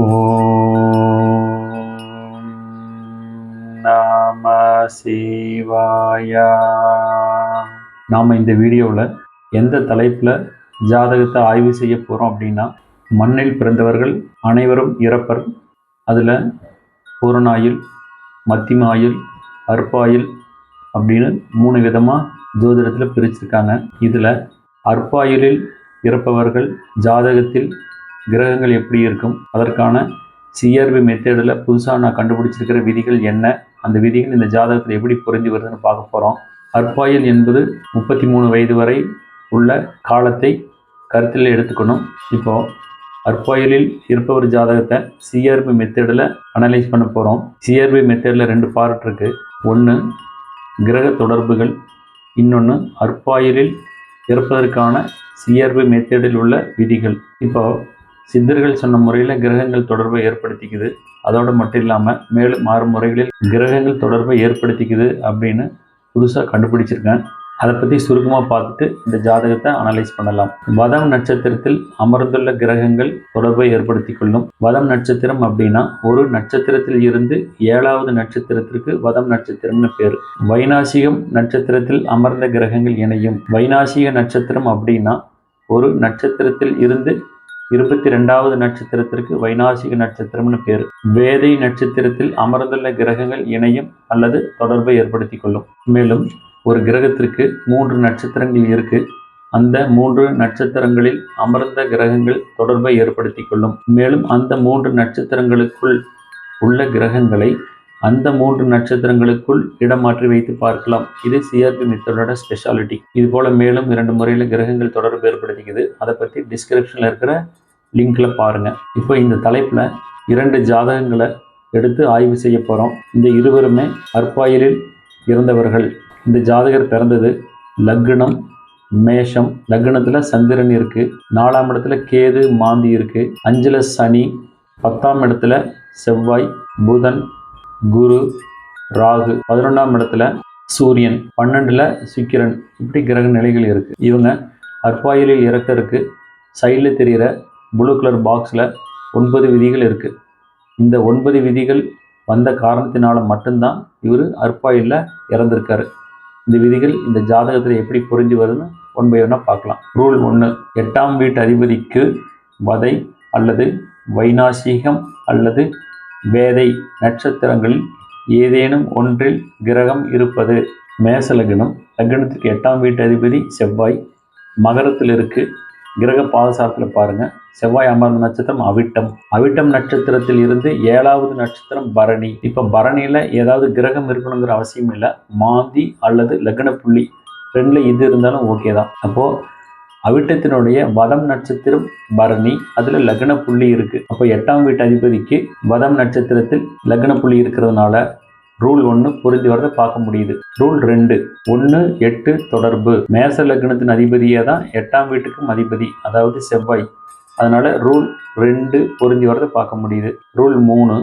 ஓம் நம சிவாயா நாம் இந்த வீடியோவில் எந்த தலைப்பில் ஜாதகத்தை ஆய்வு செய்ய போகிறோம் அப்படின்னா மண்ணில் பிறந்தவர்கள் அனைவரும் இறப்பர். அதில் பூரணாயில் மத்திமாயில் அற்பாயில் அப்படின்னு மூணு விதமாக ஜோதிடத்தில் பிரிச்சிருக்காங்க. இதில் அற்பாயுளில் இறப்பவர்கள் ஜாதகத்தில் கிரகங்கள் எப்படி இருக்கும்? அதற்கான சிஆர்பி மெத்தேடில் புதுசாக நான் கண்டுபிடிச்சிருக்கிற விதிகள் என்ன? அந்த விதிகள் இந்த ஜாதகத்தில் எப்படி பொருந்தி வருதுன்னு பார்க்க போகிறோம் அற்பாயில் என்பது முப்பத்தி மூணு வயது வரை உள்ள காலத்தை கருத்தில் எடுத்துக்கணும். இப்போது அற்பாயலில் இருப்பவர் ஜாதகத்தை சிஆர்பி மெத்தேடில் அனலைஸ் பண்ண போகிறோம் சிஆர்பி மெத்தேடில் ரெண்டு பார்ட் இருக்குது ஒன்று கிரக தொடர்புகள் இன்னொன்று அற்பாயலில் இருப்பதற்கான சிஆர்பி மெத்தேடில் உள்ள விதிகள். இப்போது சித்தர்கள் சொன்ன முறையில் கிரகங்கள் தொடர்பை ஏற்படுத்திக்குது. அதோடு மட்டும் இல்லாமல் மேலும் ஆறு முறைகளில் கிரகங்கள் தொடர்பை ஏற்படுத்திக்குது அப்படின்னு புதுசாக கண்டுபிடிச்சிருக்கேன். அதை பற்றி சுருக்கமாக பார்த்துட்டு இந்த ஜாதகத்தை அனலைஸ் பண்ணலாம். வதம் நட்சத்திரத்தில் அமர்ந்துள்ள கிரகங்கள் தொடர்பை ஏற்படுத்தி கொள்ளும் வதம் நட்சத்திரம் அப்படின்னா ஒரு நட்சத்திரத்தில் இருந்து ஏழாவது நட்சத்திரத்திற்கு வதம் நட்சத்திரம்னு பேர். வைநாசிகம் நட்சத்திரத்தில் அமர்ந்த கிரகங்கள் இணையும். வைநாசிக நட்சத்திரம் அப்படின்னா ஒரு நட்சத்திரத்தில் இருந்து இருபத்தி ரெண்டாவது நட்சத்திரத்திற்கு வைநாசிக நட்சத்திரம்னு பேர். வேதை நட்சத்திரத்தில் அமர்ந்துள்ள கிரகங்கள் இணையும் அல்லது தொடர்பை ஏற்படுத்தி கொள்ளும். மேலும் ஒரு கிரகத்திற்கு மூன்று நட்சத்திரங்கள் இருக்கு. அந்த மூன்று நட்சத்திரங்களில் அமர்ந்த கிரகங்கள் தொடர்பை ஏற்படுத்தி கொள்ளும். மேலும் அந்த மூன்று நட்சத்திரங்களுக்குள் உள்ள கிரகங்களை அந்த மூன்று நட்சத்திரங்களுக்குள் இடமாற்றி வைத்து பார்க்கலாம். இது சிஆர்பி மெத்தடோட ஸ்பெஷாலிட்டி இது போல மேலும் இரண்டு முறையில் கிரகங்கள் தொடர்பு ஏற்படுத்திக்குது. அதை பற்றி டிஸ்கிரிப்ஷனில் இருக்கிற லிங்க்ல பாருங்க. இப்போ இந்த தலைப்பில் இரண்டு ஜாதகங்களை எடுத்து ஆய்வு செய்ய போகிறோம் இந்த இருவருமே அற்பாயலில் இறந்தவர்கள். இந்த ஜாதகர் பிறந்தது லக்னம் மேஷம். லக்னத்தில் சந்திரன் இருக்கு. நாலாம் இடத்துல கேது மாந்தி இருக்கு. அஞ்சுல சனி பத்தாம் இடத்துல செவ்வாய் புதன் குரு ராகு. பதினொன்றாம் இடத்துல சூரியன். பன்னெண்டுல சுக்கிரன். இப்படி கிரக நிலைகள் இருக்கு. இவங்க அற்பாயலில் இறக்கருக்கு சைடில் தெரிகிற ப்ளூ கலர் பாக்ஸில் ஒன்பது விதிகள் இருக்குது இந்த ஒன்பது விதிகள் வந்த காரணத்தினால மட்டும்தான் இவர் அற்பாயில் இறந்திருக்காரு. இந்த விதிகள் இந்த ஜாதகத்தில் எப்படி புரிஞ்சு வருதுன்னு ஒன் பை ஒன்னாக பார்க்கலாம். ரூல் ஒன்று எட்டாம் வீட்டு அதிபதிக்கு வதை அல்லது வைநாசிகம் அல்லது வேதை நட்சத்திரங்களில் ஏதேனும் ஒன்றில் கிரகம் இருப்பது. மேச லக்னம் லக்னத்துக்கு எட்டாம் வீட்டு அதிபதி செவ்வாய் மகரத்தில் இருக்குது கிரக பாதசாரத்தில் பாருங்க. செவ்வாய் அமர்ந்த நட்சத்திரம் அவிட்டம். அவிட்டம் நட்சத்திரத்தில் இருந்து ஏழாவது நட்சத்திரம் பரணி. இப்போ பரணியில் ஏதாவது கிரகம் இருக்கணுங்கிற அவசியம் இல்லை. மாந்தி அல்லது லக்ன புள்ளி ரெண்டில் இது இருந்தாலும் ஓகே தான். அப்போது அவிட்டத்தினுடைய வதம் நட்சத்திரம் பரணி அதில் லக்ன புள்ளி இருக்குது அப்போ எட்டாம் வீட்டு அதிபதிக்கு வதம் நட்சத்திரத்தில் லக்ன புள்ளி இருக்கிறதுனால ரூல் ஒன்று புரிஞ்சு வரதை பார்க்க முடியுது. ரூல் ரெண்டு ஒன்று எட்டு தொடர்பு. மேச லக்னத்தின் அதிபதியே தான் எட்டாம் வீட்டுக்கும் அதிபதி அதாவது செவ்வாய். அதனால் ரூல் ரெண்டு புரிஞ்சு வரதை பார்க்க முடியுது. ரூல் மூணு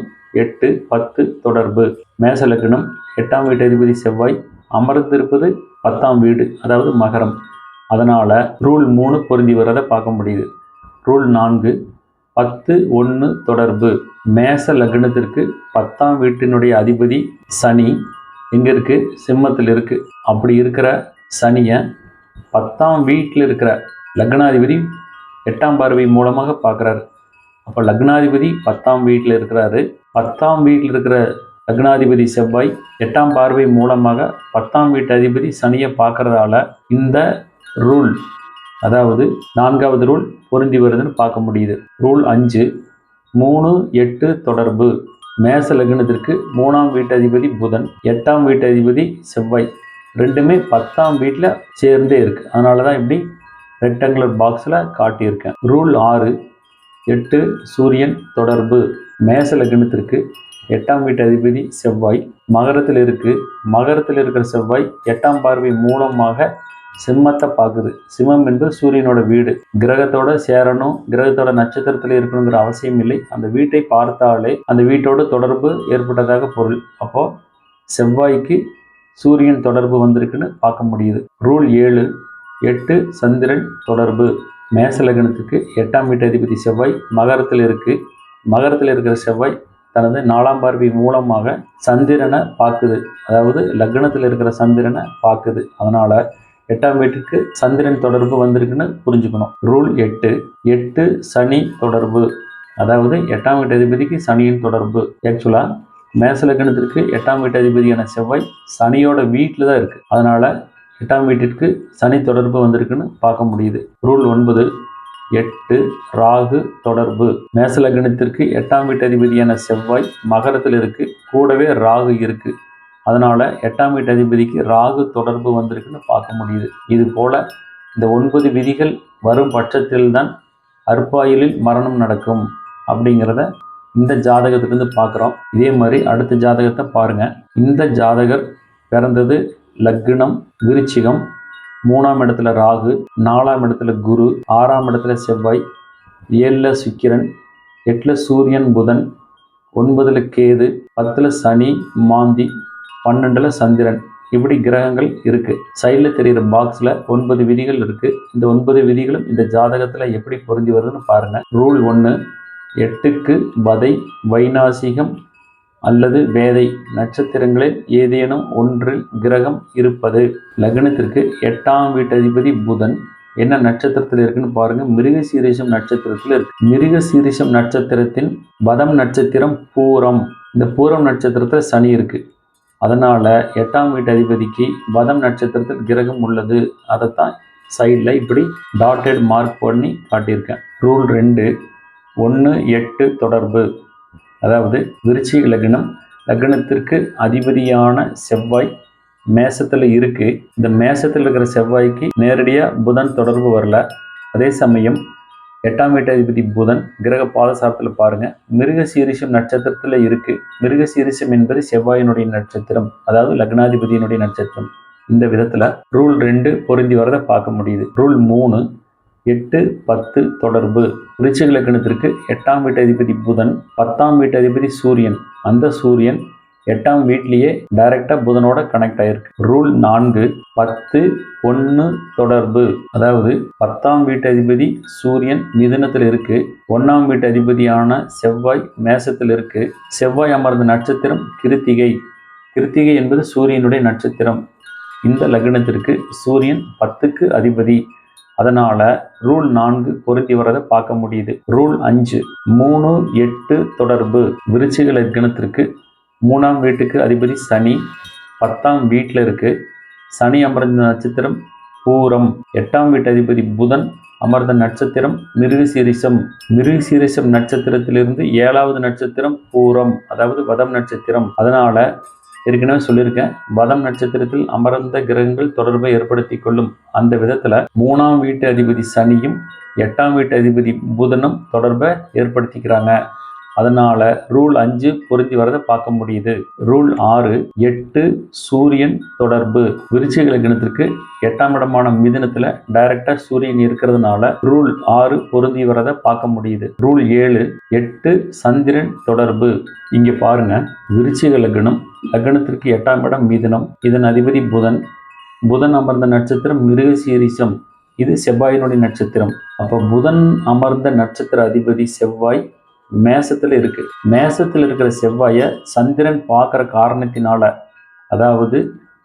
எட்டு பத்து தொடர்பு. மேச லக்னம் எட்டாம் வீட்டு அதிபதி செவ்வாய். அமர்ந்திருப்பது பத்தாம் வீடு அதாவது மகரம். அதனால் ரூல் மூணு பொருந்தி வரதை பார்க்க முடியுது. ரூல் நான்கு பத்து ஒன்று தொடர்பு. மேச லக்னத்திற்கு பத்தாம் வீட்டினுடைய அதிபதி சனி எங்கே இருக்குது சிம்மத்தில் இருக்குது அப்படி இருக்கிற சனியை பத்தாம் வீட்டில் இருக்கிற லக்னாதிபதி எட்டாம் பார்வை மூலமாக பார்க்குறாரு. அப்போ லக்னாதிபதி பத்தாம் வீட்டில் இருக்கிறாரு. பத்தாம் வீட்டில் இருக்கிற லக்னாதிபதி செவ்வாய் எட்டாம் பார்வை மூலமாக பத்தாம் வீட்டு அதிபதி சனியை பார்க்குறதால இந்த ரூல் அதாவது நான்காவது ரூல் பொருந்தி வருதுன்னு பார்க்க முடியுது. ரூல் அஞ்சு மூணு எட்டு தொடர்பு. மேச லக்னத்திற்கு மூணாம் வீட்டதிபதி புதன் எட்டாம் வீட்டதிபதி செவ்வாய். ரெண்டுமே பத்தாம் வீட்டில் சேர்ந்தே இருக்குது அதனால தான் இப்படி ரெக்டாங்குலர் பாக்ஸில் காட்டியிருக்கேன். ரூல் ஆறு எட்டு சூரியன் தொடர்பு. மேச லக்னத்திற்கு எட்டாம் வீட்டு அதிபதி செவ்வாய். மகரத்தில் இருக்குது மகரத்தில் இருக்கிற செவ்வாய் எட்டாம் பார்வை மூலமாக சிம்மத்தை பார்க்குது. சிம்மம் என்பது சூரியனோட வீடு. கிரகத்தோட சேரணும் கிரகத்தோட நட்சத்திரத்தில் இருக்கணுங்கிற அவசியம் இல்லை. அந்த வீட்டை பார்த்தாலே அந்த வீட்டோட தொடர்பு ஏற்பட்டதாக பொருள். அப்போது செவ்வாய்க்கு சூரியன் தொடர்பு வந்திருக்குன்னு பார்க்க முடியுது. ரூல் ஏழு எட்டு சந்திரன் தொடர்பு. மேச லக்னத்துக்கு எட்டாம் வீட்டு அதிபதி செவ்வாய் மகரத்தில் இருக்குது மகரத்தில் இருக்கிற செவ்வாய் தனது நாலாம் பார்வை மூலமாக சந்திரனை பார்க்குது. அதாவது லக்னத்தில் இருக்கிற சந்திரனை பார்க்குது. அதனால் எட்டாம் வீட்டுக்கு சந்திரன் தொடர்பு வந்திருக்குன்னு புரிஞ்சுக்கணும். ரூல் எட்டு எட்டு சனி தொடர்பு. அதாவது எட்டாம் வீட்டு அதிபதிக்கு சனியின் தொடர்பு. ஆக்சுவலாக மேசலக்கணத்திற்கு எட்டாம் வீட்டு அதிபதியான செவ்வாய் சனியோட வீட்டில் தான் இருக்குது அதனால எட்டாம் வீட்டிற்கு சனி தொடர்பு வந்திருக்குன்னு பார்க்க முடியுது. ரூல் ஒன்பது எட்டு ராகு தொடர்பு. மேசலக்கணத்திற்கு எட்டாம் வீட்டு அதிபதியான செவ்வாய் மகரத்தில் இருக்கு. கூடவே ராகு இருக்குது அதனால் எட்டாம் வீட்டு அதிபதிக்கு ராகு தொடர்பு வந்திருக்குன்னு பார்க்க முடியுது. இது போல் இந்த ஒன்பது விதிகள் வரும் பட்சத்தில்தான் அற்பாயிலில் மரணம் நடக்கும் அப்படிங்கிறத இந்த ஜாதகத்திலிருந்து பார்க்குறோம். இதே மாதிரி அடுத்த ஜாதகத்தை பாருங்க. இந்த ஜாதகர் பிறந்தது லக்னம் விருச்சிகம் மூணாம் இடத்துல ராகு நாலாம் இடத்துல குரு ஆறாம் இடத்துல செவ்வாய் ஏழில் சுக்கிரன் எட்டில் சூரியன் புதன் ஒன்பதில் கேது பத்தில் சனி மாந்தி பன்னெண்டில் சந்திரன். இப்படி கிரகங்கள் இருக்குது சைடில் தெரிகிற பாக்ஸில் ஒன்பது விதிகள் இருக்குது இந்த ஒன்பது விதிகளும் இந்த ஜாதகத்தில் எப்படி பொருந்தி வருதுன்னு பாருங்கள் ரூல் ஒன்று எட்டுக்கு வதை வைநாசிகம் அல்லது வேதை. நட்சத்திரங்களில் ஏதேனும் ஒன்றில் கிரகம் இருப்பது. லக்னத்திற்கு எட்டாம் வீட்டதிபதி புதன். என்ன நட்சத்திரத்தில் இருக்குன்னு பாருங்க. மிருகசீரிஷம் நட்சத்திரத்தில் இருக்கு. மிருகசீரிஷம் நட்சத்திரத்தின் வதம் நட்சத்திரம் பூரம். இந்த பூரம் நட்சத்திரத்தில் சனி இருக்குது அதனால் எட்டாம் வீட்டு அதிபதிக்கு வதம் நட்சத்திரத்தில் கிரகம் உள்ளது. அதைத்தான் சைடில் இப்படி டாட்டட் மார்க் பண்ணி காட்டியிருக்கேன். ரூல் ரெண்டு ஒன்று எட்டு தொடர்பு. அதாவது விருச்சி லக்னம் லக்னத்திற்கு அதிபதியான செவ்வாய் மேசத்தில் இருக்குது இந்த மேசத்தில் இருக்கிற செவ்வாய்க்கு நேரடியாக புதன் தொடர்பு வரல. அதே சமயம் எட்டாம் வீட்டாதிபதி புதன் கிரக பாதசாரத்தில் பாருங்கள் மிருக சீரிஷம் நட்சத்திரத்தில் இருக்குது மிருக சீரிஷம் என்பது செவ்வாயினுடைய நட்சத்திரம் அதாவது லக்னாதிபதியினுடைய நட்சத்திரம். இந்த விதத்தில் ரூல் ரெண்டு பொருந்தி வரதை பார்க்க முடியுது. ரூல் மூணு எட்டு பத்து தொடர்பு. விருச்சிக லக்னத்திற்கு எட்டாம் வீட்டு அதிபதி புதன் பத்தாம் வீட்டு அதிபதி சூரியன். அந்த சூரியன் எட்டாம் வீட்லேயே டைரெக்டாக புதனோட கனெக்ட் ஆயிருக்கு. ரூல் நான்கு பத்து ஒன்று தொடர்பு. அதாவது பத்தாம் வீட்டு அதிபதி சூரியன் மிதுனத்தில் இருக்கு. ஒன்றாம் வீட்டு அதிபதியான செவ்வாய் மேசத்தில் இருக்கு. செவ்வாய் அமர்ந்த நட்சத்திரம் கிருத்திகை. கிருத்திகை என்பது சூரியனுடைய நட்சத்திரம். இந்த லக்னத்திற்கு சூரியன் பத்துக்கு அதிபதி. அதனால ரூல் நான்கு பொருத்தி வரதை பார்க்க முடியுது. ரூல் அஞ்சு மூணு எட்டு தொடர்பு. விருச்சிக லக்னத்திற்கு மூணாம் வீட்டுக்கு அதிபதி சனி பத்தாம் வீட்டில் இருக்கு. சனி அமர்ந்த நட்சத்திரம் பூரம். எட்டாம் வீட்டு அதிபதி புதன் அமர்ந்த நட்சத்திரம் மிருகசீரிசம் மிருகசீரிசம் நட்சத்திரத்திலிருந்து ஏழாவது நட்சத்திரம் பூரம் அதாவது வதம் நட்சத்திரம். அதனால ஏற்கனவே சொல்லியிருக்கேன் வதம் நட்சத்திரத்தில் அமர்ந்த கிரகங்கள் தொடர்பை ஏற்படுத்தி கொள்ளும். அந்த விதத்தில் மூணாம் வீட்டு அதிபதி சனியும் எட்டாம் வீட்டு அதிபதி புதனும் தொடர்பை ஏற்படுத்திக்கிறாங்க. அதனால ரூல் அஞ்சு பொருந்தி வரதை பார்க்க முடியுது. ரூல் ஆறு எட்டு சூரியன் தொடர்பு. விருச்சிக லக்னத்திற்கு எட்டாம் இடமான மிதினத்துல டைரக்டா சூரியன் இருக்கிறதுனால ரூல் ஆறு பொருந்தி வரதை பார்க்க முடியுது. ரூல் ஏழு எட்டு சந்திரன் தொடர்பு. இங்க பாருங்க விருச்சிக லக்னம் லக்னத்திற்கு எட்டாம் இடம் மிதினம். இதன் அதிபதி புதன். புதன் அமர்ந்த நட்சத்திரம் மிருகசீரிசம். இது செவ்வாயினுடைய நட்சத்திரம். அப்போ புதன் அமர்ந்த நட்சத்திர அதிபதி செவ்வாய் மேசத்தில் இருக்கு. மேசத்தில் இருக்கிற செவ்வாயை சந்திரன் பார்க்குற காரணத்தினால அதாவது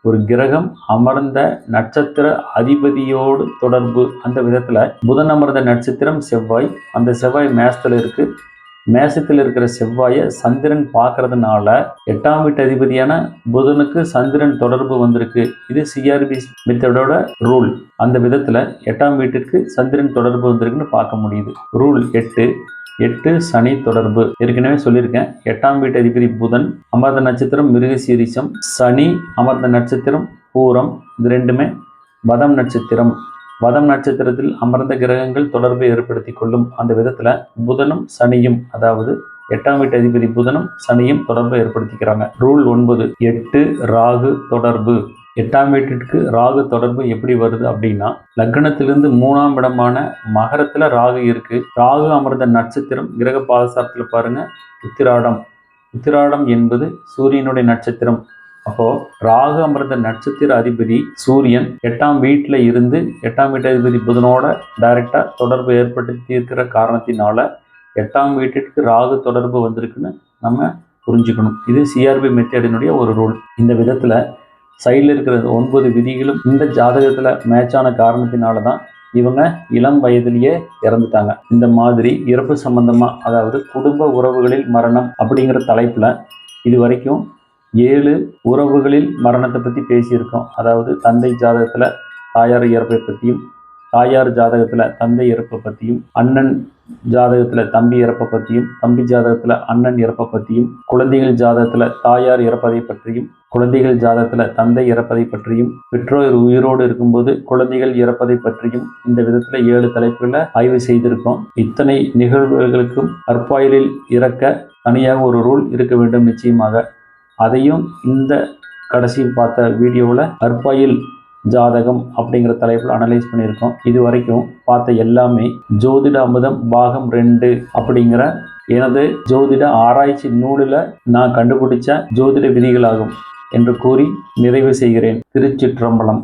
ஒரு கிரகம் அமர்ந்த நட்சத்திர அதிபதியோடு தொடர்பு அந்த விதத்தில் புதன் அமர்ந்த நட்சத்திரம் செவ்வாய் அந்த செவ்வாய் மேசத்தில் இருக்கு. மேசத்தில் இருக்கிற செவ்வாயை சந்திரன் பார்க்கறதுனால எட்டாம் வீட்டு அதிபதியான புதனுக்கு சந்திரன் தொடர்பு வந்திருக்கு. இது சிஆர்பி மெத்தடோட ரூல் அந்த விதத்தில் எட்டாம் வீட்டுக்கு சந்திரன் தொடர்பு வந்திருக்குன்னு பார்க்க முடியுது. ரூல் எட்டு எட்டு சனி தொடர்பு. ஏற்கனவே சொல்லியிருக்கேன். எட்டாம் வீட்டு அதிபதி புதன் அமர்ந்த நட்சத்திரம் மிருகசீரிசம் சனி அமர்ந்த நட்சத்திரம் பூரம் இது ரெண்டுமே வதம் நட்சத்திரம். வதம் நட்சத்திரத்தில் அமர்ந்த கிரகங்கள் தொடர்பை ஏற்படுத்தி கொள்ளும். அந்த விதத்தில் புதனும் சனியும் அதாவது எட்டாம் வீட்டு அதிபதி புதனும் சனியும் தொடர்பை ஏற்படுத்திக்கிறாங்க. ரூல் ஒன்பது எட்டு ராகு தொடர்பு. எட்டாம் வீட்டிற்கு ராகு தொடர்பு எப்படி வருது அப்படின்னா லக்னத்திலிருந்து மூணாம் இடமான மகரத்தில் ராகு இருக்குது ராகு அமர்ந்த நட்சத்திரம் கிரக பாதசாரத்தில் பாருங்கள் உத்திராடம். உத்திராடம் என்பது சூரியனுடைய நட்சத்திரம். அப்போ ராகு அமர்ந்த நட்சத்திர அதிபதி சூரியன் எட்டாம் வீட்டில் இருந்து எட்டாம் வீட்டு அதிபதி புதனோட டைரக்டாக தொடர்பு ஏற்படுத்தி இருக்கிற காரணத்தினால எட்டாம் வீட்டிற்கு ராகு தொடர்பு வந்திருக்குன்னு நம்ம புரிஞ்சுக்கணும். இது சிஆர்பி மெத்தேடினுடைய ஒரு ரூல் இந்த விதத்தில் சைடில் இருக்கிற ஒன்பது விதிகளும் இந்த ஜாதகத்தில் மேட்சான காரணத்தினால தான் இவங்க இளம் வயதிலேயே இறந்துட்டாங்க. இந்த மாதிரி இறப்பு சம்பந்தமாக அதாவது குடும்ப உறவுகளில் மரணம் அப்படிங்கிற தலைப்பில் இது வரைக்கும் ஏழு உறவுகளில் மரணத்தை பற்றி பேசியிருக்கோம். அதாவது தந்தை ஜாதகத்தில் தாயார் இறப்பை பற்றியும் தாயார் ஜாதகத்தில் தந்தை இறப்பை பற்றியும் அண்ணன் ஜாதகத்தில் தம்பி இறப்பை பற்றியும் தம்பி ஜாதகத்தில் அண்ணன் இறப்பை பற்றியும் குழந்தைகள் ஜாதகத்தில் தாயார் இறப்பதை பற்றியும் குழந்தைகள் ஜாதகத்தில் தந்தை இறப்பதை பற்றியும் பெற்றோர் உயிரோடு இருக்கும்போது குழந்தைகள் இறப்பதை பற்றியும் இந்த விதத்தில் ஏழு தலைப்புகளை ஆய்வு செய்திருக்கோம். இத்தனை நிகழ்வுகளுக்கும் அற்பாயலில் இறக்க தனியாக ஒரு ரூல் இருக்க வேண்டும் நிச்சயமாக. அதையும் இந்த கடைசி பார்த்த வீடியோவில் அற்பாயில் ஜாதகம் அப்படிங்கிற தலைப்பில் அனலைஸ் பண்ணியிருக்கோம். இது வரைக்கும் பார்த்த எல்லாமே ஜோதிட அமுதம் பாகம் ரெண்டு அப்படிங்கிற எனது ஜோதிட ஆராய்ச்சி நூலில் நான் கண்டுபிடிச்ச ஜோதிட விதிகளாகும் என்று கூறி நிறைவு செய்கிறேன். திருச்சிற்றம்பலம்.